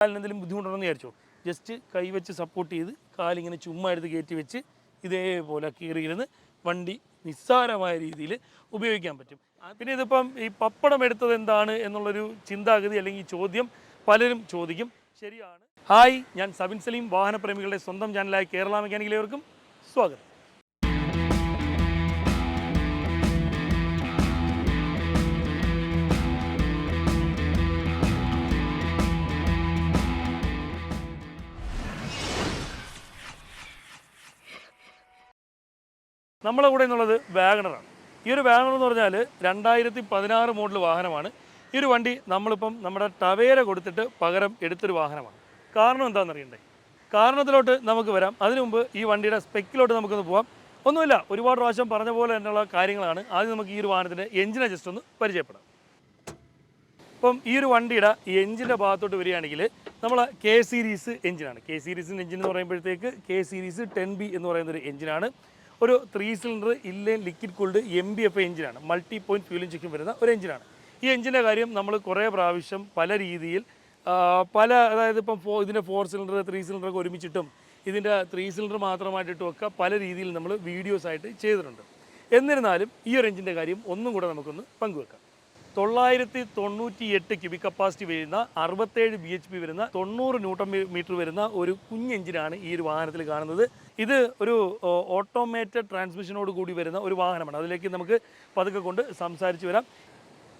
കാലിന് എന്തെങ്കിലും ബുദ്ധിമുട്ടുണ്ടെന്ന് വിചാരിച്ചോ. ജസ്റ്റ് കൈവച്ച് സപ്പോർട്ട് ചെയ്ത് കാലിങ്ങനെ ചുമ്മാ എടുത്ത് കയറ്റി വെച്ച് ഇതേപോലെ കീറിയിരുന്ന് വണ്ടി നിസ്സാരമായ രീതിയിൽ ഉപയോഗിക്കാൻ പറ്റും. പിന്നെ ഇതിപ്പം ഈ പപ്പടം എടുത്തത് എന്താണ് എന്നുള്ളൊരു ചിന്താഗതി അല്ലെങ്കിൽ ചോദ്യം പലരും ചോദിക്കും. ശരിയാണ്. ഹായ് ഞാൻ സബിൻ സലീം വാഹനപ്രേമികളുടെ സ്വന്തം ചാനലായ കേരള മെക്കാനിക്കലേവർക്കും സ്വാഗതം. നമ്മളെ കൂടെ എന്നുള്ളത് വാഗണറാണ്. ഈ ഒരു വാഗണർ എന്ന് പറഞ്ഞാൽ രണ്ടായിരത്തി പതിനാറ് മോഡൽ വാഹനമാണ്. ഈ ഒരു വണ്ടി നമ്മളിപ്പം നമ്മുടെ ടവേര കൊടുത്തിട്ട് പകരം എടുത്തൊരു വാഹനമാണ്. കാരണം എന്താണെന്ന് അറിയണ്ടേ? കാരണത്തിലോട്ട് നമുക്ക് വരാം. അതിനു മുമ്പ് ഈ വണ്ടിയുടെ സ്പെക്കിലോട്ട് നമുക്കൊന്ന് പോകാം ഒന്നുമില്ല ഒരുപാട് പ്രാവശ്യം പറഞ്ഞ പോലെ തന്നെയുള്ള കാര്യങ്ങളാണ്. ആദ്യം നമുക്ക് ഈ ഒരു വാഹനത്തിന്റെ എഞ്ചിനെ ജസ്റ്റ് ഒന്ന് പരിചയപ്പെടാം. ഇപ്പം ഈ ഒരു വണ്ടിയുടെ ഈ എഞ്ചിന്റെ ഭാഗത്തോട്ട് വരികയാണെങ്കിൽ നമ്മൾ കെ സീരീസ് എഞ്ചിനാണ് കെ സീരീസിന്റെ എഞ്ചിൻ എന്ന് പറയുമ്പോഴത്തേക്ക് കെ സീരീസ് ടെൻ ബി എന്ന് പറയുന്നൊരു എഞ്ചിനാണ് ഒരു three cylinder inline liquid cooled M B F എഞ്ചിനാണ് മൾട്ടി പോയിന്റ് ഫ്യൂൽ ഇഞ്ചക്ഷൻ വരുന്ന ഒരു എഞ്ചിനാണ് ഈ എഞ്ചിന്റെ കാര്യം നമ്മൾ കുറേ പ്രാവശ്യം പല രീതിയിൽ പല അതായത് ഇപ്പം ഫോ ഇതിന്റെ ഫോർ സിലിണ്ടർ ത്രീ സിലിണ്ടറൊക്കെ ഒരുമിച്ചിട്ടും ഇതിന്റെ ത്രീ സിലിണ്ടർ മാത്രമായിട്ടിട്ടും ഒക്കെ പല രീതിയിൽ നമ്മൾ വീഡിയോസ് ആയിട്ട് ചെയ്തിട്ടുണ്ട്. എന്നിരുന്നാലും ഈ ഒരു എഞ്ചിന്റെ കാര്യം ഒന്നും കൂടെ നമുക്കൊന്ന് പങ്കുവെക്കാം. തൊള്ളായിരത്തി തൊണ്ണൂറ്റി എട്ട് ക്യൂബിക് കപ്പാസിറ്റി വരുന്ന അറുപത്തേഴ് ബി എച്ച് പി വരുന്ന തൊണ്ണൂറ് ന്യൂട്ടൺ മീറ്റർ വരുന്ന ഒരു കുഞ്ഞെഞ്ചിനാണ് ഈ ഒരു വാഹനത്തിൽ കാണുന്നത്. ഇത് ഒരു ഓട്ടോമേറ്റഡ് ട്രാൻസ്മിഷനോട് കൂടി വരുന്ന ഒരു വാഹനമാണ്. അതിലേക്ക് നമുക്ക് പതുക്കെ കൊണ്ട് സംസാരിച്ച് വരാം.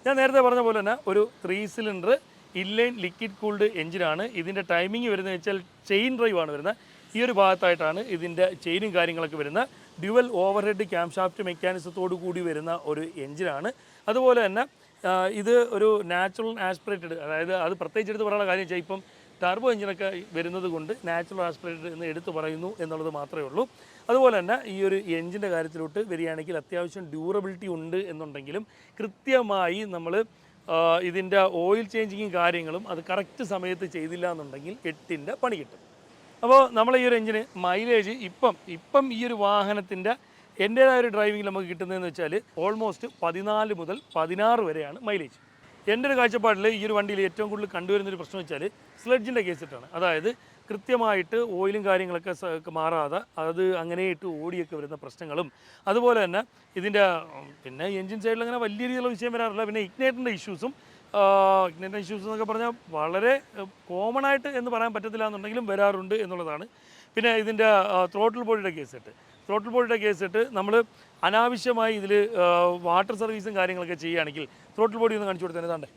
ഞാൻ നേരത്തെ പറഞ്ഞ പോലെ തന്നെ ഒരു three cylinder inline liquid cooled എഞ്ചിനാണ് ഇതിന്റെ ടൈമിംഗ് വരുന്നത് വെച്ചാൽ ചെയിൻ ഡ്രൈവ് ആണ് വരുന്നത്. ഈ ഒരു ഭാഗത്തായിട്ടാണ് ഇതിന്റെ ചെയിനും കാര്യങ്ങളൊക്കെ വരുന്നത്. Dual over head cam shaft മെക്കാനിസത്തോടു കൂടി വരുന്ന ഒരു എഞ്ചിനാണ് അതുപോലെ തന്നെ ഇത് ഒരു നാച്ചുറൽ ആസ്പിറേറ്റഡ് അതായത് അത് പ്രത്യേകിച്ച് എടുത്ത് പറയാനുള്ള കാര്യം വെച്ചാൽ ഇപ്പം ടർബോ എഞ്ചിനൊക്കെ വരുന്നത് കൊണ്ട് നാച്ചുറൽ ആസ്പിറേറ്റർ എന്ന് എടുത്തു പറയുന്നു എന്നുള്ളത് മാത്രമേ ഉള്ളൂ. അതുപോലെ തന്നെ ഈ ഒരു എഞ്ചിന്റെ കാര്യത്തിലോട്ട് വരികയാണെങ്കിൽ അത്യാവശ്യം ഡ്യൂറബിലിറ്റി ഉണ്ട് എന്നുണ്ടെങ്കിലും കൃത്യമായി നമ്മൾ ഇതിന്റെ ഓയിൽ ചേഞ്ചിങ്ങും കാര്യങ്ങളും അത് കറക്റ്റ് സമയത്ത് ചെയ്തില്ല എന്നുണ്ടെങ്കിൽ എട്ടിന്റെ പണി കിട്ടും. അപ്പോൾ നമ്മൾ ഈ ഒരു എഞ്ചിന് മൈലേജ് ഇപ്പം ഇപ്പം ഈ ഒരു വാഹനത്തിന്റെ എന്റേതായ ഒരു ഡ്രൈവിംഗിൽ നമുക്ക് കിട്ടുന്നതെന്ന് വെച്ചാൽ ഓൾമോസ്റ്റ് പതിനാല് മുതൽ പതിനാറ് വരെയാണ് മൈലേജ് എന്റെ ഒരു കാഴ്ചപ്പാടിൽ ഈ ഒരു വണ്ടിയിൽ ഏറ്റവും കൂടുതൽ കണ്ടുവരുന്നൊരു പ്രശ്നം വെച്ചാൽ സ്ലഡ്ജിന്റെ കേസിട്ടാണ് അതായത് കൃത്യമായിട്ട് ഓയിലും കാര്യങ്ങളൊക്കെ മാറാതെ അത് അങ്ങനെ ഇട്ട് ഓടിയൊക്കെ വരുന്ന പ്രശ്നങ്ങളും അതുപോലെ തന്നെ ഇതിന്റെ പിന്നെ എൻജിൻ സൈഡിൽ അങ്ങനെ വലിയ രീതിയിലുള്ള വിഷയം വരാറില്ല. പിന്നെ ഇഗ്നേറ്ററിന്റെ ഇഷ്യൂസും ഇഗ്നേറ്റർ ഇഷ്യൂസ് എന്നൊക്കെ പറഞ്ഞാൽ വളരെ കോമൺ ആയിട്ട് എന്ന് പറയാൻ പറ്റത്തില്ല എന്നുണ്ടെങ്കിലും വരാറുണ്ട് എന്നുള്ളതാണ്. പിന്നെ ഇതിന്റെ ത്രോട്ടിൽ ബോഡിയുടെ കേസിട്ട് ത്രോട്ടിൽ ബോഡിയുടെ കേസിട്ട് നമ്മൾ അനാവശ്യമായി ഇതിൽ വാട്ടർ സർവീസും കാര്യങ്ങളൊക്കെ ചെയ്യുകയാണെങ്കിൽ ത്രോട്ടിൽ ബോഡി ഒന്ന് കാണിച്ചു കൊടുത്തേ ഇതാണ്ടേ.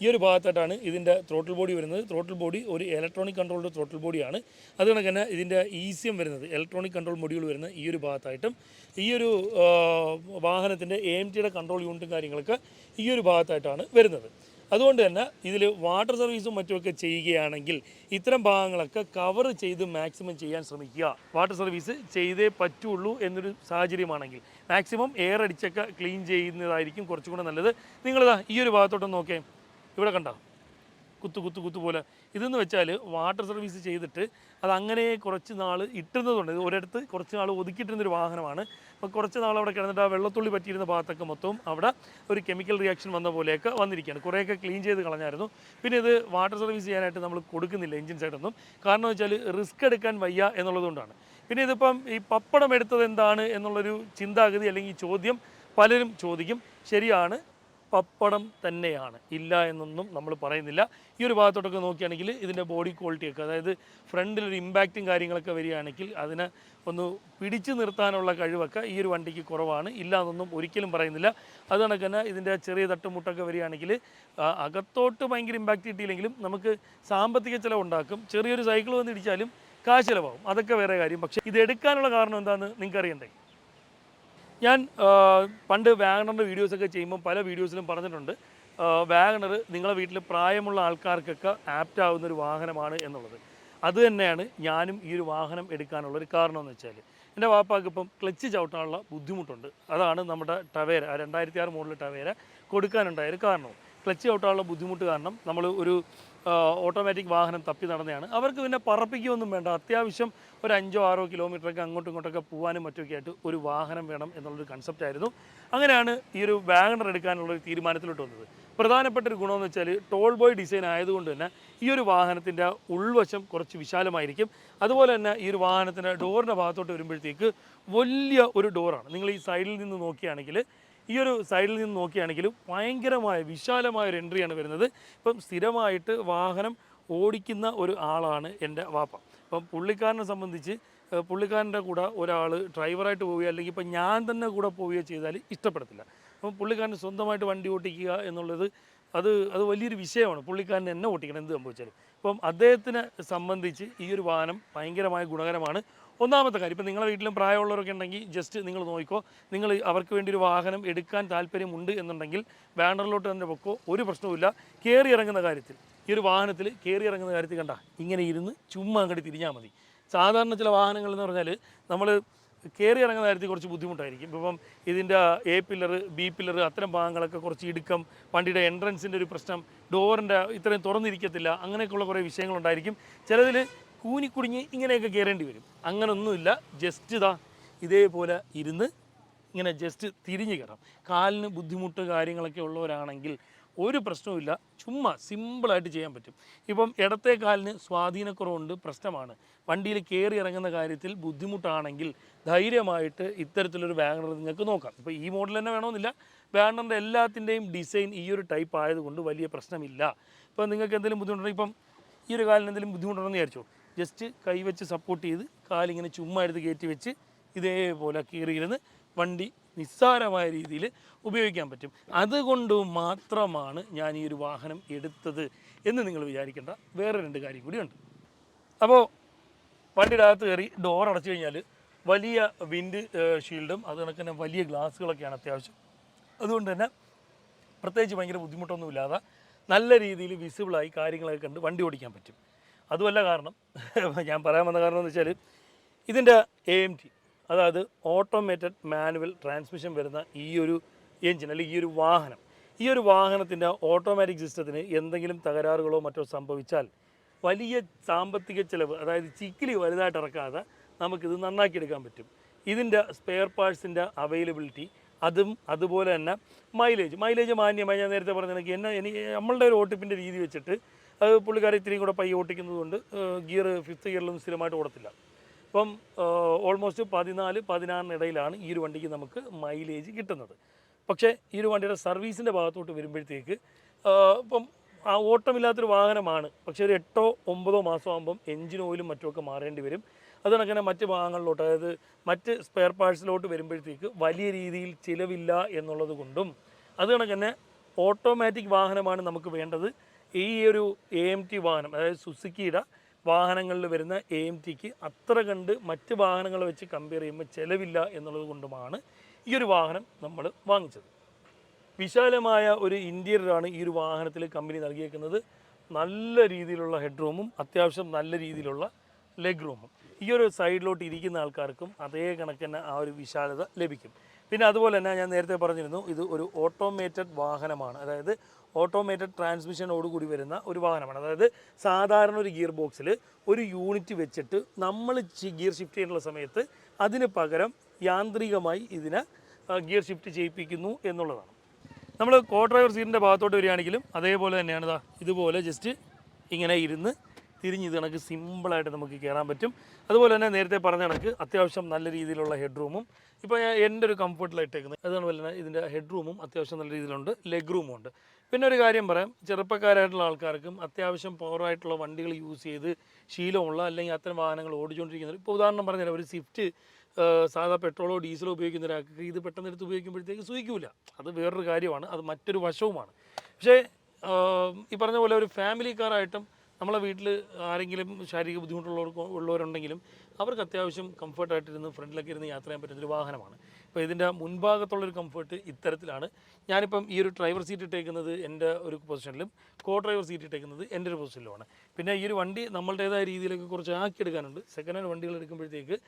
ഈ ഒരു ഭാഗത്തായിട്ടാണ് ഇതിന്റെ ത്രോട്ടിൽ ബോഡി വരുന്നത്. ത്രോട്ടിൽ ബോഡി ഒരു ഇലക്ട്രോണിക് കൺട്രോൾഡ് ത്രോട്ടിൽ ബോഡിയാണ് അത് കണക്ക് തന്നെ ഇതിന്റെ ഈസിയം വരുന്നത്. ഇലക്ട്രോണിക് കൺട്രോൾ മൊഡ്യൂൾ വരുന്ന ഈ ഒരു ഭാഗത്തായിട്ടും ഈ ഒരു വാഹനത്തിന്റെ എ എം ടിയുടെ കൺട്രോൾ യൂണിറ്റും കാര്യങ്ങളൊക്കെ ഈ ഒരു ഭാഗത്തായിട്ടാണ് വരുന്നത്. അതുകൊണ്ട് തന്നെ ഇതിൽ വാട്ടർ സർവീസും മറ്റുമൊക്കെ ചെയ്യുകയാണെങ്കിൽ ഇത്തരം ഭാഗങ്ങളൊക്കെ കവർ ചെയ്ത് മാക്സിമം ചെയ്യാൻ ശ്രമിക്കുക. വാട്ടർ സർവീസ് ചെയ്തേ പറ്റുള്ളൂ എന്നൊരു സാഹചര്യമാണെങ്കിൽ മാക്സിമം എയർ അടിച്ചൊക്കെ ക്ലീൻ ചെയ്യുന്നതായിരിക്കും കുറച്ചും നല്ലത്. നിങ്ങളിതാ ഈ ഒരു ഭാഗത്തോട്ടൊന്ന് നോക്കേ ഇവിടെ കണ്ടോ? കുത്തു കുത്തു കുത്തു പോലെ. ഇതെന്ന് വെച്ചാൽ വാട്ടർ സർവീസ് ചെയ്തിട്ട് അത് അങ്ങനെ കുറച്ച് നാൾ ഇട്ടുന്നതുണ്ട്. ഒരിടത്ത് കുറച്ച് നാൾ ഒതുക്കിയിട്ടിരുന്നൊരു വാഹനമാണ്. അപ്പോൾ കുറച്ച് നാൾ അവിടെ കിടന്നിട്ട് ആ വെള്ളത്തുള്ളി പറ്റിയിരുന്ന ഭാഗത്തൊക്കെ മൊത്തവും അവിടെ ഒരു കെമിക്കൽ റിയാക്ഷൻ വന്ന പോലെയൊക്കെ വന്നിരിക്കുകയാണ്. കുറേയൊക്കെ ക്ലീൻ ചെയ്ത് കളഞ്ഞായിരുന്നു. പിന്നെ ഇത് വാട്ടർ സർവീസ് ചെയ്യാനായിട്ട് നമ്മൾ കൊടുക്കുന്നില്ല എഞ്ചിൻ സൈഡൊന്നും കാരണം വെച്ചാൽ റിസ്ക് എടുക്കാൻ വയ്യ എന്നുള്ളതുകൊണ്ടാണ്. പിന്നെ ഇതിപ്പം ഈ പപ്പടം എടുത്തത് എന്താണ് എന്നുള്ളൊരു ചിന്താഗതി അല്ലെങ്കിൽ ചോദ്യം പലരും ചോദിക്കും. ശരിയാണ് പപ്പടം തന്നെയാണ്. ഇല്ല എന്നൊന്നും നമ്മൾ പറയുന്നില്ല. ഈ ഒരു ഭാഗത്തോട്ടൊക്കെ നോക്കുകയാണെങ്കിൽ ഇതിന്റെ ബോഡി ക്വാളിറ്റിയൊക്കെ അതായത് ഫ്രണ്ടിൽ ഒരു ഇമ്പാക്റ്റും കാര്യങ്ങളൊക്കെ വരികയാണെങ്കിൽ അതിനെ ഒന്ന് പിടിച്ചു നിർത്താനുള്ള കഴിവൊക്കെ ഈ ഒരു വണ്ടിക്ക് കുറവാണ്. ഇല്ല എന്നൊന്നും ഒരിക്കലും പറയുന്നില്ല. അത് കണക്ക് തന്നെ ഇതിന്റെ ചെറിയ തട്ടുമുട്ടൊക്കെ വരികയാണെങ്കിൽ അകത്തോട്ട് ഭയങ്കര ഇമ്പാക്റ്റ് കിട്ടിയില്ലെങ്കിലും നമുക്ക് സാമ്പത്തിക ചിലവ് ഉണ്ടാക്കും ചെറിയൊരു സൈക്കിൾ വന്ന് ഇടിച്ചാലും കാശ് ചിലവാകും. അതൊക്കെ വേറെ കാര്യം. പക്ഷേ ഇത് എടുക്കാനുള്ള കാരണം എന്താണെന്ന് നിങ്ങൾക്ക് അറിയണ്ടേ ഞാൻ പണ്ട് വാഗണറിന്റെ വീഡിയോസൊക്കെ ചെയ്യുമ്പോൾ പല വീഡിയോസിലും പറഞ്ഞിട്ടുണ്ട്. വാഗണർ നിങ്ങളുടെ വീട്ടിൽ പ്രായമുള്ള ആൾക്കാർക്കൊക്കെ ആപ്റ്റ് ആവുന്ന ഒരു വാഹനമാണ് എന്നുള്ളത്. അത് തന്നെയാണ് ഞാനും ഈ ഒരു വാഹനം എടുക്കാനുള്ള ഒരു കാരണം എന്ന് വെച്ചാൽ എന്റെ വാപ്പാക്ക് ഇപ്പം ക്ലച്ച് ചവിട്ടാനുള്ള ബുദ്ധിമുട്ടുണ്ട്. അതാണ് നമ്മുടെ ടവേര രണ്ടായിരത്തി ആറ് മോഡൽ ടവേര കൊടുക്കാനുണ്ടായ ഒരു കാരണം. ക്ലച്ച് ചവിട്ടാനുള്ള ബുദ്ധിമുട്ട് കാരണം നമ്മൾ ഒരു ഓട്ടോമാറ്റിക് വാഹനം തപ്പി നടന്നതാണ്. അവർക്ക് പിന്നെ പറപ്പിക്കുകയൊന്നും വേണ്ട. അത്യാവശ്യം ഒരു അഞ്ചോ ആറോ കിലോമീറ്ററൊക്കെ അങ്ങോട്ടും ഇങ്ങോട്ടൊക്കെ പോകാനും മറ്റൊക്കെ ആയിട്ട് ഒരു വാഹനം വേണം എന്നുള്ളൊരു കൺസെപ്റ്റ് ആയിരുന്നു. അങ്ങനെയാണ് ഈ ഒരു വാഗണർ എടുക്കാനുള്ള ഒരു തീരുമാനത്തിലോട്ട് വന്നത്. പ്രധാനപ്പെട്ട ഒരു ഗുണമെന്ന് വെച്ചാൽ ടോൾ ബോയ് ഡിസൈൻ ആയതുകൊണ്ട് തന്നെ ഈ ഒരു വാഹനത്തിന്റെ ഉൾവശം കുറച്ച് വിശാലമായിരിക്കും. അതുപോലെ തന്നെ ഈ ഒരു വാഹനത്തിന്റെ ഡോറിന്റെ ഭാഗത്തോട്ട് വരുമ്പോഴത്തേക്ക് വലിയ ഒരു ഡോറാണ് നിങ്ങൾ ഈ സൈഡിൽ നിന്ന് നോക്കുകയാണെങ്കിൽ ഈ ഒരു സൈഡിൽ നിന്ന് നോക്കിയാണെങ്കിലും ഭയങ്കരമായ വിശാലമായ ഒരു എൻട്രിയാണ് വരുന്നത്. ഇപ്പം സ്ഥിരമായിട്ട് വാഹനം ഓടിക്കുന്ന ഒരു ആളാണ് എന്റെ വാപ്പ. അപ്പം പുള്ളിക്കാരനെ സംബന്ധിച്ച് പുള്ളിക്കാരന്റെ കൂടെ ഒരാൾ ഡ്രൈവറായിട്ട് പോവുകയോ അല്ലെങ്കിൽ ഇപ്പം ഞാൻ തന്നെ കൂടെ പോവുകയോ ചെയ്താൽ ഇഷ്ടപ്പെടത്തില്ല. അപ്പം പുള്ളിക്കാരൻ സ്വന്തമായിട്ട് വണ്ടി ഓട്ടിക്കുക എന്നുള്ളത് അത് അത് വലിയൊരു വിഷയമാണ്. പുള്ളിക്കാരൻ എന്നെ ഓട്ടിക്കണം എന്ത് സംഭവിച്ചാലും. അപ്പം അദ്ദേഹത്തിനെ സംബന്ധിച്ച് ഈ ഒരു വാഹനം ഭയങ്കരമായ ഗുണകരമാണ്. ഒന്നാമത്തെ കാര്യം ഇപ്പം നിങ്ങളുടെ വീട്ടിലും പ്രായമുള്ളവരൊക്കെ ഉണ്ടെങ്കിൽ ജസ്റ്റ് നിങ്ങൾ നോക്കിക്കോ നിങ്ങൾ അവർക്ക് വേണ്ടി ഒരു വാഹനം എടുക്കാൻ താല്പര്യമുണ്ട് എന്നുണ്ടെങ്കിൽ ബാനറിലോട്ട് തന്നെ പൊക്കോ ഒരു പ്രശ്നവുമില്ല. കയറി ഇറങ്ങുന്ന കാര്യത്തിൽ ഈ ഒരു വാഹനത്തിൽ കയറി ഇറങ്ങുന്ന കാര്യത്തിൽ കണ്ട ഇങ്ങനെ ഇരുന്ന് ചുമ്മാ അങ്ങോട്ട് തിരിഞ്ഞാൽ മതി. സാധാരണ ചില വാഹനങ്ങൾ എന്ന് പറഞ്ഞാൽ നമ്മൾ കയറി ഇറങ്ങുന്ന കാര്യത്തിൽ കുറച്ച് ബുദ്ധിമുട്ടായിരിക്കും. ഇപ്പം ഇതിന്റെ എ പില്ലർ ബി പില്ലർ അത്തരം ഭാഗങ്ങളൊക്കെ കുറച്ച് ഇടുക്കം വണ്ടിയുടെ എൻട്രൻസിന്റെ ഒരു പ്രശ്നം ഡോറിന്റെ ഇത്രയും തുറന്നിരിക്കത്തില്ല അങ്ങനെയൊക്കെയുള്ള കുറേ വിഷയങ്ങളുണ്ടായിരിക്കും. ചിലതിൽ കൂനിക്കുടുങ്ങി ഇങ്ങനെയൊക്കെ കയറേണ്ടി വരും. അങ്ങനൊന്നുമില്ല. ജസ്റ്റ് ഇതാ ഇതേപോലെ ഇരുന്ന് ഇങ്ങനെ ജസ്റ്റ് തിരിഞ്ഞ് കയറാം കാലിന് ബുദ്ധിമുട്ട് കാര്യങ്ങളൊക്കെ ഉള്ളവരാണെങ്കിൽ ഒരു പ്രശ്നവുമില്ല. ചുമ്മാ സിമ്പിളായിട്ട് ചെയ്യാൻ പറ്റും. ഇപ്പം ഇടത്തെ കാലിന് സ്വാധീനക്കുറവുണ്ട് പ്രശ്നമാണ്. വണ്ടിയിൽ കയറി ഇറങ്ങുന്ന കാര്യത്തിൽ ബുദ്ധിമുട്ടാണെങ്കിൽ ധൈര്യമായിട്ട് ഇത്തരത്തിലൊരു വാഗണർ നിങ്ങൾക്ക് നോക്കാം. ഇപ്പോൾ ഈ മോഡൽ തന്നെ വേണമെന്നില്ല. വാഗണറിന്റെ എല്ലാത്തിന്റെയും ഡിസൈൻ ഈ ഒരു ടൈപ്പ് ആയതുകൊണ്ട് വലിയ പ്രശ്നമില്ല. ഇപ്പം നിങ്ങൾക്ക് എന്തെങ്കിലും ബുദ്ധിമുട്ടുണ്ടെങ്കിൽ ഇപ്പം ഈ ഒരു കാലിന് എന്തെങ്കിലും ബുദ്ധിമുട്ടുണ്ടെന്ന് വിചാരിച്ചോ. ജസ്റ്റ് കൈവച്ച് സപ്പോർട്ട് ചെയ്ത് കാലിങ്ങനെ ചുമ്മാ എടുത്ത് കയറ്റി വെച്ച് ഇതേപോലെ കീറിയിരുന്ന് വണ്ടി നിസ്സാരമായ രീതിയിൽ ഉപയോഗിക്കാൻ പറ്റും. അതുകൊണ്ട് മാത്രമാണ് ഞാൻ ഈ ഒരു വാഹനം എടുത്തത് എന്ന് നിങ്ങൾ വിചാരിക്കേണ്ട വേറെ രണ്ട് കാര്യം കൂടിയുണ്ട് അപ്പോൾ വണ്ടിയുടെ അകത്ത് കയറി ഡോർ അടച്ചു കഴിഞ്ഞാൽ വലിയ വിൻഡ് ഷീൽഡും അത് കണക്ക് തന്നെ വലിയ ഗ്ലാസ്സുകളൊക്കെയാണ് അത്യാവശ്യം. അതുകൊണ്ട് തന്നെ പ്രത്യേകിച്ച് ഭയങ്കര ബുദ്ധിമുട്ടൊന്നുമില്ലാതെ നല്ല രീതിയിൽ വിസിബിളായി കാര്യങ്ങളൊക്കെ കണ്ട് വണ്ടി ഓടിക്കാൻ പറ്റും. അതുമല്ല കാരണം ഞാൻ പറയാൻ വന്ന കാരണം എന്ന് വെച്ചാൽ ഇതിന്റെ എ എം ടി അതായത് ഓട്ടോമേറ്റഡ് മാനുവൽ ട്രാൻസ്മിഷൻ വരുന്ന ഈ ഒരു എഞ്ചിൻ അല്ലെങ്കിൽ ഈ ഒരു വാഹനം. ഈ ഒരു വാഹനത്തിന്റെ ഓട്ടോമാറ്റിക് സിസ്റ്റത്തിന് എന്തെങ്കിലും തകരാറുകളോ മറ്റോ സംഭവിച്ചാൽ വലിയ സാമ്പത്തിക ചിലവ് അതായത് ചിക്കിലി വലുതായിട്ട് ഇറക്കാതെ നമുക്കിത് നന്നാക്കിയെടുക്കാൻ പറ്റും. ഇതിന്റെ സ്പെയർ പാർട്സിന്റെ അവൈലബിലിറ്റി അതും അതുപോലെ തന്നെ മൈലേജ് മൈലേജ് മാന്യമായി ഞാൻ നേരത്തെ പറഞ്ഞ എനിക്ക് എന്നെ എനിക്ക് നമ്മളുടെ ഒരു ഓട്ടിപ്പിന്റെ രീതി വെച്ചിട്ട് അത് പുള്ളിക്കാരെ ഇത്തിരിയും കൂടെ പയ്യെ ഓട്ടിക്കുന്നത് കൊണ്ട് ഗിയർ ഫിഫ്ത്ത് ഗിയറിലൊന്നും സ്ഥിരമായിട്ട് ഓടത്തില്ല. ഇപ്പം ഓൾമോസ്റ്റ് പതിനാല് പതിനാറിനിടയിലാണ് ഈ ഒരു വണ്ടിക്ക് നമുക്ക് മൈലേജ് കിട്ടുന്നത്. പക്ഷേ ഈ ഒരു വണ്ടിയുടെ സർവീസിന്റെ ഭാഗത്തോട്ട് വരുമ്പോഴത്തേക്ക് ഇപ്പം ആ ഓട്ടമില്ലാത്തൊരു വാഹനമാണ്. പക്ഷേ ഒരു എട്ടോ ഒമ്പതോ മാസം ആകുമ്പം എഞ്ചിൻ ഓയിലും മറ്റുമൊക്കെ മാറേണ്ടി വരും. അതുകണക്കിന് മറ്റ് ഭാഗങ്ങളിലോട്ട് അതായത് മറ്റ് സ്പെയർ പാർട്സിലോട്ട് വരുമ്പോഴത്തേക്ക് വലിയ രീതിയിൽ ചിലവില്ല എന്നുള്ളത് കൊണ്ടും അതുകണക്കന്നെ കണക്കിന് ഓട്ടോമാറ്റിക് വാഹനമാണ് നമുക്ക് വേണ്ടത്. ഈ ഒരു എ എം ടി വാഹനം അതായത് സുസുക്കിയുടെ വാഹനങ്ങളിൽ വരുന്ന എ എം ടിക്ക് അത്ര കണ്ട് മറ്റ് വാഹനങ്ങൾ വെച്ച് കമ്പയർ ചെയ്യുമ്പോൾ ചിലവില്ല എന്നുള്ളത് കൊണ്ടുമാണ് ഈ ഒരു വാഹനം നമ്മൾ വാങ്ങിച്ചത്. വിശാലമായ ഒരു ഇന്റീരിയറാണ് ഈ ഒരു വാഹനത്തിൽ കമ്പനി നൽകിയേക്കുന്നത്. നല്ല രീതിയിലുള്ള ഹെഡ് റൂമും അത്യാവശ്യം നല്ല രീതിയിലുള്ള ലെഗ് റൂമും ഈ ഒരു സൈഡിലോട്ട് ഇരിക്കുന്ന ആൾക്കാർക്കും അതേ കണക്ക് തന്നെ ആ ഒരു വിശാലത ലഭിക്കും. പിന്നെ അതുപോലെ തന്നെ ഞാൻ നേരത്തെ പറഞ്ഞിരുന്നു ഇത് ഒരു ഓട്ടോമേറ്റഡ് വാഹനമാണ്. അതായത് ഓട്ടോമേറ്റഡ് ട്രാൻസ്മിഷനോടുകൂടി വരുന്ന ഒരു വാഹനമാണ്. അതായത് സാധാരണ ഒരു ഗിയർ ബോക്സിൽ ഒരു യൂണിറ്റ് വെച്ചിട്ട് നമ്മൾ ഗിയർ ഷിഫ്റ്റ് ചെയ്യുന്ന സമയത്ത് അതിന് പകരം യാന്ത്രികമായി ഇതിനെ ഗിയർ ഷിഫ്റ്റ് ചെയ്യിപ്പിക്കുന്നു എന്നുള്ളതാണ്. നമ്മൾ കോ ഡ്രൈവർ സീറ്റിന്റെ ഭാഗത്തോട്ട് വരികയാണെങ്കിലും അതേപോലെ തന്നെയാണ് ഇതാ ഇതുപോലെ ജസ്റ്റ് ഇങ്ങനെ ഇരുന്ന് തിരിഞ്ഞ് ഇത് കണക്ക് സിമ്പിളായിട്ട് നമുക്ക് കയറാൻ പറ്റും. അതുപോലെ തന്നെ നേരത്തെ പറഞ്ഞ കണക്ക് അത്യാവശ്യം നല്ല രീതിയിലുള്ള ഹെഡ് റൂമും. ഇപ്പോൾ ഞാൻ എന്റെ ഒരു കംഫർട്ടിലായിട്ടേക്കുന്നത് അതുകൊണ്ട് തന്നെ ഇതിന്റെ ഹെഡ് റൂമും അത്യാവശ്യം നല്ല രീതിയിലുണ്ട്. ലെഗ് റൂമും ഉണ്ട്. പിന്നെ ഒരു കാര്യം പറയാം. ചെറുപ്പക്കാരായിട്ടുള്ള ആൾക്കാർക്കും അത്യാവശ്യം പവറായിട്ടുള്ള വണ്ടികൾ യൂസ് ചെയ്ത് ശീലമുള്ള അല്ലെങ്കിൽ അത്തരം വാഹനങ്ങൾ ഓടിച്ചുകൊണ്ടിരിക്കുന്നവർ ഇപ്പോൾ ഉദാഹരണം പറഞ്ഞാൽ ഒരു സ്വിഫ്റ്റ് സാധാ പെട്രോളോ ഡീസലോ ഉപയോഗിക്കുന്ന ഒരാൾക്ക് ഇത് പെട്ടെന്ന് എടുത്ത് ഉപയോഗിക്കുമ്പോഴത്തേക്ക് സൂഹിക്കൂല അത് വേറൊരു കാര്യമാണ്. അത് മറ്റൊരു വശവുമാണ്. പക്ഷേ ഈ പറഞ്ഞ പോലെ ഒരു ഫാമിലി കാറായിട്ടും നമ്മളെ വീട്ടിൽ ആരെങ്കിലും ശാരീരിക ബുദ്ധിമുട്ടുള്ളവർക്ക് ഉള്ളവരുണ്ടെങ്കിലും അവർക്ക് അത്യാവശ്യം കംഫർട്ടായിട്ടിരുന്ന് ഫ്രണ്ടിലൊക്കെ ഇരുന്ന് യാത്ര ചെയ്യാൻ പറ്റുന്നൊരു വാഹനമാണ്. അപ്പോൾ ഇതിന്റെ മുൻഭാഗത്തുള്ളൊരു കംഫർട്ട് ഇത്തരത്തിലാണ്. ഞാനിപ്പം ഈ ഒരു ഡ്രൈവർ സീറ്റ് ഇട്ടേക്കുന്നത് എന്റെ ഒരു പൊസിഷനിലും കോ ഡ്രൈവർ സീറ്റ് ഇട്ടേക്കുന്നത് എന്റെ ഒരു പൊസിഷനിലുമാണ് പിന്നെ ഈ ഒരു വണ്ടി നമ്മളുടേതായ രീതിയിലൊക്കെ കുറച്ച് ആക്കിയെടുക്കാനുണ്ട്. സെക്കൻഡ് ഹാൻഡ് വണ്ടികൾ എടുക്കുമ്പോഴത്തേക്ക്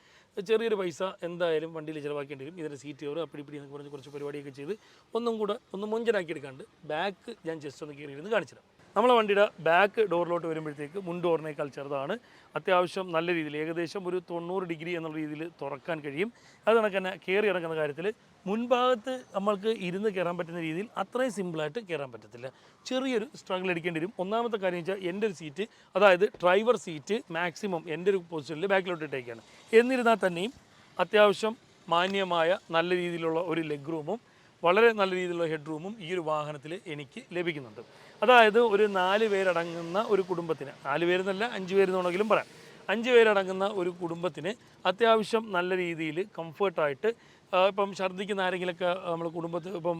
ചെറിയൊരു പൈസ എന്തായാലും വണ്ടിയിൽ ചിലവാക്കേണ്ടി വരും. ഇതിന്റെ സീറ്റ് കവർ അപ്പിടി പിടി എന്നൊക്കെ പറഞ്ഞ് കുറച്ച് പരിപാടിയൊക്കെ ചെയ്ത് ഒന്നും കൂടെ ഒന്ന് മുഞ്ചനാക്കി എടുക്കാണ്ട് ബാക്ക് ഞാൻ ജസ്റ്റ് ഒന്ന് കയറിയിരുന്ന് കാണിച്ചിടാം നമ്മളെ വണ്ടിയുടെ ബാക്ക് ഡോറിലോട്ട് വരുമ്പോഴത്തേക്ക് മുൻ ഡോറിനേക്കാൾ ചെറുതാണ്. അത്യാവശ്യം നല്ല രീതിയിൽ ഏകദേശം ഒരു തൊണ്ണൂറ് ഡിഗ്രി എന്നുള്ള രീതിയിൽ തുറക്കാൻ കഴിയും. അത് കണക്ക് തന്നെ കയറി ഇറങ്ങുന്ന കാര്യത്തിൽ മുൻഭാഗത്ത് നമ്മൾക്ക് ഇരുന്ന് കയറാൻ പറ്റുന്ന രീതിയിൽ അത്രയും സിമ്പിളായിട്ട് കയറാൻ പറ്റത്തില്ല. ചെറിയൊരു സ്ട്രഗിൾ അടിക്കേണ്ടി വരും. ഒന്നാമത്തെ കാര്യം വെച്ചാൽ എന്റെ ഒരു സീറ്റ് അതായത് ഡ്രൈവർ സീറ്റ് മാക്സിമം എന്റെ ഒരു പൊസിഷനിൽ ബാക്കിലോട്ട് ഇട്ടേക്കാണ്. എന്നിരുന്നാൽ തന്നെയും അത്യാവശ്യം മാന്യമായ നല്ല രീതിയിലുള്ള ഒരു ലെഗ് റൂമും വളരെ നല്ല രീതിയിലുള്ള ഹെഡ് റൂമും ഈ ഒരു വാഹനത്തിൽ എനിക്ക് ലഭിക്കുന്നുണ്ട്. അതായത് ഒരു നാല് പേരടങ്ങുന്ന ഒരു കുടുംബത്തിന് നാല് പേരെന്നല്ല അഞ്ച് പേരെന്നുണ്ടെങ്കിലും പറയാം. അഞ്ച് പേരടങ്ങുന്ന ഒരു കുടുംബത്തിന് അത്യാവശ്യം നല്ല രീതിയിൽ കംഫർട്ടായിട്ട് ഇപ്പം ഛർദ്ദിക്കുന്ന ആരെങ്കിലുമൊക്കെ നമ്മൾ കുടുംബത്തിൽ ഇപ്പം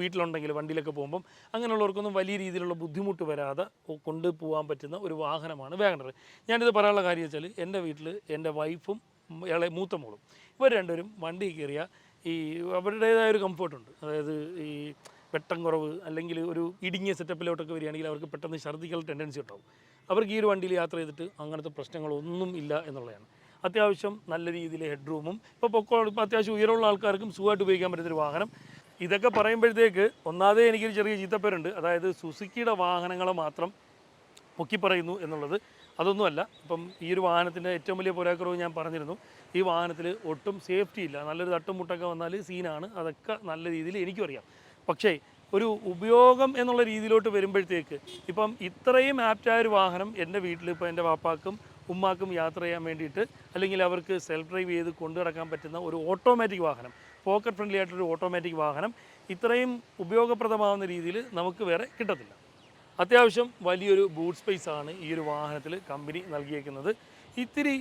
വീട്ടിലുണ്ടെങ്കിൽ വണ്ടിയിലൊക്കെ പോകുമ്പം അങ്ങനെയുള്ളവർക്കൊന്നും വലിയ രീതിയിലുള്ള ബുദ്ധിമുട്ട് വരാതെ കൊണ്ടുപോകാൻ പറ്റുന്ന ഒരു വാഹനമാണ് വാഗണർ. ഞാനിത് പറയാനുള്ള കാര്യം വെച്ചാൽ എന്റെ വീട്ടിൽ എന്റെ വൈഫും ഇളയ മൂത്ത മോളും ഇവർ രണ്ടുപേരും വണ്ടി കയറിയ ഈ അവരുടേതായ ഒരു കംഫർട്ടുണ്ട്. അതായത് ഈ വെട്ടം കുറവ് അല്ലെങ്കിൽ ഒരു ഇടുങ്ങിയ സെറ്റപ്പിലോട്ടൊക്കെ വരികയാണെങ്കിൽ അവർക്ക് പെട്ടെന്ന് ഛർദ്ദിക്കൽ ടെൻഡൻസി ഉണ്ടാവും. അവർക്ക് ഈ ഒരു വണ്ടിയിൽ യാത്ര ചെയ്തിട്ട് അങ്ങനത്തെ പ്രശ്നങ്ങളൊന്നും ഇല്ല എന്നുള്ളതാണ്. അത്യാവശ്യം നല്ല രീതിയിൽ ഹെഡ് റൂമും ഇപ്പോൾ പൊക്കോ അത്യാവശ്യം ഉയരമുള്ള ആൾക്കാർക്കും സുഖമായിട്ട് ഉപയോഗിക്കാൻ പറ്റുന്നൊരു വാഹനം. ഇതൊക്കെ പറയുമ്പോഴത്തേക്ക് ഒന്നാതെ എനിക്കൊരു ചെറിയ ചീത്തപ്പേരുണ്ട്. അതായത് സുസുക്കിയുടെ വാഹനങ്ങളെ മാത്രം പൊക്കി പറയുന്നു എന്നുള്ളത് അതൊന്നുമല്ല. ഇപ്പം ഈ ഒരു വാഹനത്തിന്റെ ഏറ്റവും വലിയ പോരാക്രമം ഞാൻ പറഞ്ഞിരുന്നു. ഈ വാഹനത്തിൽ ഒട്ടും സേഫ്റ്റി ഇല്ല. നല്ലൊരു തട്ടും മുട്ടൊക്കെ വന്നാൽ സീനാണ് അതൊക്കെ നല്ല രീതിയിൽ എനിക്കും അറിയാം. പക്ഷേ ഒരു ഉപയോഗം എന്നുള്ള രീതിയിലോട്ട് വരുമ്പോഴത്തേക്ക് ഇപ്പം ഇത്രയും ആപ്റ്റായ ഒരു വാഹനം എന്റെ വീട്ടിൽ ഇപ്പോൾ എന്റെ വാപ്പാക്കും ഉമ്മാക്കും യാത്ര ചെയ്യാൻ വേണ്ടിയിട്ട് അല്ലെങ്കിൽ അവർക്ക് സെൽഫ് ഡ്രൈവ് ചെയ്ത് കൊണ്ടു നടക്കാൻ പറ്റുന്ന ഒരു ഓട്ടോമാറ്റിക് വാഹനം പോക്കറ്റ് ഫ്രണ്ട്ലി ആയിട്ടൊരു ഓട്ടോമാറ്റിക് വാഹനം ഇത്രയും ഉപയോഗപ്രദമാവുന്ന രീതിയിൽ നമുക്ക് വേറെ കിട്ടത്തില്ല. അത്യാവശ്യം വലിയൊരു ബൂട്ട് സ്പേസ് ആണ് ഈ ഒരു വാഹനത്തിൽ കമ്പനി നൽകിയേക്കുന്നത്. ഇത്തിരി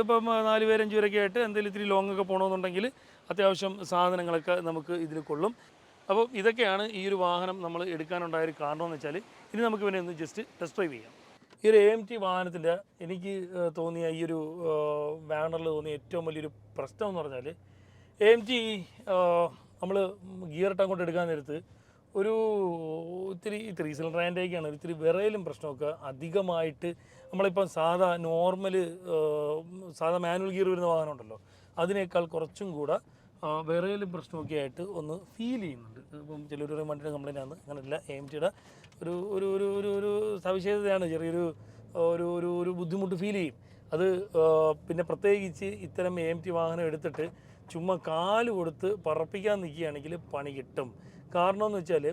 ഇപ്പം നാല് പേരഞ്ച് പേരൊക്കെ ആയിട്ട് എന്തെങ്കിലും ഇത്തിരി ലോങ്ങൊക്കെ പോകണമെന്നുണ്ടെങ്കിൽ അത്യാവശ്യം സാധനങ്ങളൊക്കെ നമുക്ക് ഇതിൽ കൊള്ളും. അപ്പോൾ ഇതൊക്കെയാണ് ഈ ഒരു വാഹനം നമ്മൾ എടുക്കാനുണ്ടായ ഒരു കാരണം എന്ന് വെച്ചാൽ ഇനി നമുക്ക് ഇവനെ ഒന്ന് ജസ്റ്റ് ടെസ്റ്റ് ഡ്രൈവ് ചെയ്യാം. ഈ ഒരു എ ടി വാഹനത്തിന്റെ എനിക്ക് തോന്നിയ ഈ ഒരു വാനറിൽ തോന്നിയ ഏറ്റവും വലിയൊരു പ്രശ്നം എന്ന് പറഞ്ഞാൽ എ ടി നമ്മൾ ഗിയർ ഇട്ട് അങ്ങോട്ട് എടുക്കാൻ നേരത്ത് ഒരു ഇത്തിരി ത്രീ സിലിണ്ടർ ആൻഡേക്കാണ് ഇത്തിരി വിറയിലും പ്രശ്നമൊക്കെ അധികമായിട്ട് നമ്മളിപ്പം സാധാ നോർമൽ സാധാ മാനുവൽ ഗിയർ വരുന്ന വാഹനം ഉണ്ടല്ലോ അതിനേക്കാൾ കുറച്ചും കൂടെ വിറയലും പ്രശ്നമൊക്കെ ആയിട്ട് ഒന്ന് ഫീൽ ചെയ്യുന്നുണ്ട്. ഇപ്പം ചിലർ വണ്ടിയുടെ കംപ്ലൈന്റ് ആണ്. അങ്ങനെയല്ല എം ടിയുടെ ഒരു ഒരു ഒരു ഒരു ഒരു സവിശേഷതയാണ് ചെറിയൊരു ഒരു ഒരു ഒരു ബുദ്ധിമുട്ട് ഫീൽ ചെയ്യും. അത് പിന്നെ പ്രത്യേകിച്ച് ഇത്തരം എ എം ടി വാഹനം എടുത്തിട്ട് ചുമ്മാ കാൽ കൊടുത്ത് പറപ്പിക്കാൻ നിൽക്കുകയാണെങ്കിൽ പണി കിട്ടും. കാരണം എന്ന് വെച്ചാൽ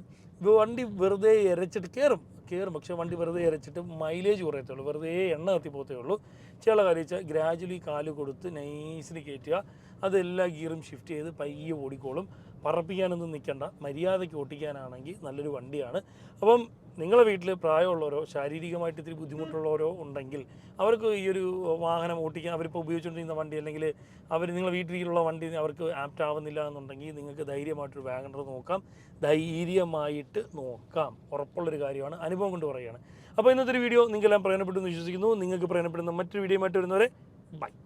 വണ്ടി വെറുതെ ഇരച്ചിട്ട് കയറും കയറും. പക്ഷേ വണ്ടി വെറുതെ ഇരച്ചിട്ട് മൈലേജ് കുറയത്തുള്ളൂ. വെറുതെ എണ്ണ കത്തി പോകത്തേ ഉള്ളൂ. ചില കാര്യം ഗ്രാജുവലി കാൽ കൊടുത്ത് നൈസിന് കയറ്റുക. അതെല്ലാ ഗിയറും ഷിഫ്റ്റ് ചെയ്ത് പയ്യെ ഓടിക്കോളും. പറപ്പിക്കാനൊന്നും നിൽക്കേണ്ട. മര്യാദയ്ക്ക് ഓട്ടിക്കാനാണെങ്കിൽ നല്ലൊരു വണ്ടിയാണ്. അപ്പം നിങ്ങളുടെ വീട്ടിൽ പ്രായമുള്ളവരോ ശാരീരികമായിട്ട് ഇത്തിരി ബുദ്ധിമുട്ടുള്ളവരോ ഉണ്ടെങ്കിൽ അവർക്ക് ഈ ഒരു വാഹനം ഓട്ടിക്കാൻ അവരിപ്പോൾ ഉപയോഗിച്ചുകൊണ്ടിരിക്കുന്ന വണ്ടി അല്ലെങ്കിൽ അവർ നിങ്ങളുടെ വീട്ടിലുള്ള വണ്ടി അവർക്ക് ആപ്റ്റ് ആവുന്നില്ല എന്നുണ്ടെങ്കിൽ നിങ്ങൾക്ക് ധൈര്യമായിട്ടൊരു വാഗണർ നോക്കാം. ധൈര്യമായിട്ട് നോക്കാം. ഉറപ്പുള്ളൊരു കാര്യമാണ്. അനുഭവം കൊണ്ട് പറയുകയാണ്. അപ്പോൾ ഇന്നത്തെ ഒരു വീഡിയോ നിങ്ങൾക്കെല്ലാം പ്രയോജനപ്പെട്ടു എന്ന് വിശ്വസിക്കുന്നു. നിങ്ങൾക്ക് പ്രയോജനപ്പെടുന്ന മറ്റൊരു വീഡിയോയുമായിട്ട് വരുന്നവരെ ബൈ